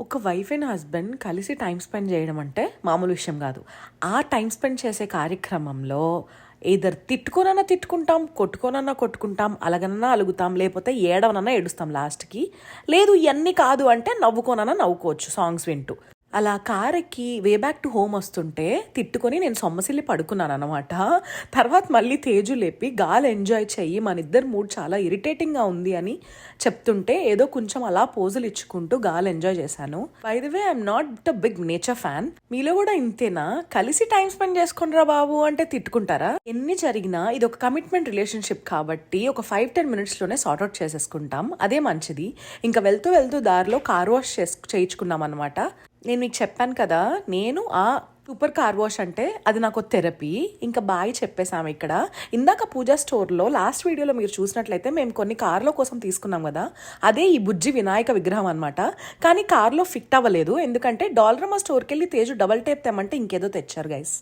ఒక wife and husband కలిసి time spend చేయడం అంటే మామూలు విషయం కాదు. ఆ టైం స్పెండ్ చేసే కార్యక్రమంలో ఏదర్ తిట్టుకోనన్నా తిట్టుకుంటాం కొట్టుకోనన్నా కొట్టుకుంటాం అలగనన్నా అలుగుతాం లేకపోతే ఏడవనన్నా ఏడుస్తాం లాస్ట్కి లేదు ఇవన్నీ కాదు అంటే నవ్వుకోనన్నా నవ్వుకోవచ్చు సాంగ్స్ వింటూ. అలా కార్ ఎక్కి వే బ్యాక్ టు హోమ్ వస్తుంటే తిట్టుకొని నేను సొమ్మసిల్లి పడుకున్నాను అనమాట తర్వాత మళ్ళీ తేజు లేపి గాలి ఎంజాయ్ చెయ్యి మన ఇద్దరు మూడ్ చాలా ఇరిటేటింగ్గా ఉంది అని చెప్తుంటే ఏదో కొంచెం అలా పోజులు ఇచ్చుకుంటూ గాలి ఎంజాయ్ చేశాను. By the way I'm not a big nature fan మీలో కూడా ఇంతేనా? కలిసి టైం స్పెండ్ చేసుకుంటారా బాబు అంటే తిట్టుకుంటారా? ఎన్ని జరిగినా ఇది ఒక కమిట్మెంట్ రిలేషన్షిప్ కాబట్టి ఒక ఫైవ్ టెన్ మినిట్స్లోనే సార్ట్అవుట్ చేసేసుకుంటాం. అదే మంచిది. ఇంకా వెళ్తూ వెళ్తూ దారిలో కార్ వాష్ చేసు చేయించుకున్నాం అనమాట నేను మీకు చెప్పాను కదా నేను ఆ సూపర్ కార్ వాష్ అంటే అది నాకు థెరపీ. ఇంకా బాయ్ చెప్పేసాము ఇక్కడ. ఇందాక పూజా స్టోర్లో లాస్ట్ వీడియోలో మీరు చూసినట్లయితే మేము కొన్ని కార్ల కోసం తీసుకున్నాం కదా అదే ఈ బుజ్జి వినాయక విగ్రహం అనమాట కానీ కార్లో ఫిట్ అవ్వలేదు. ఎందుకంటే డాలరమా స్టోర్కి వెళ్ళి తేజు డబల్ టేప్ తెమ్మంటే ఇంకేదో తెచ్చారు గైస్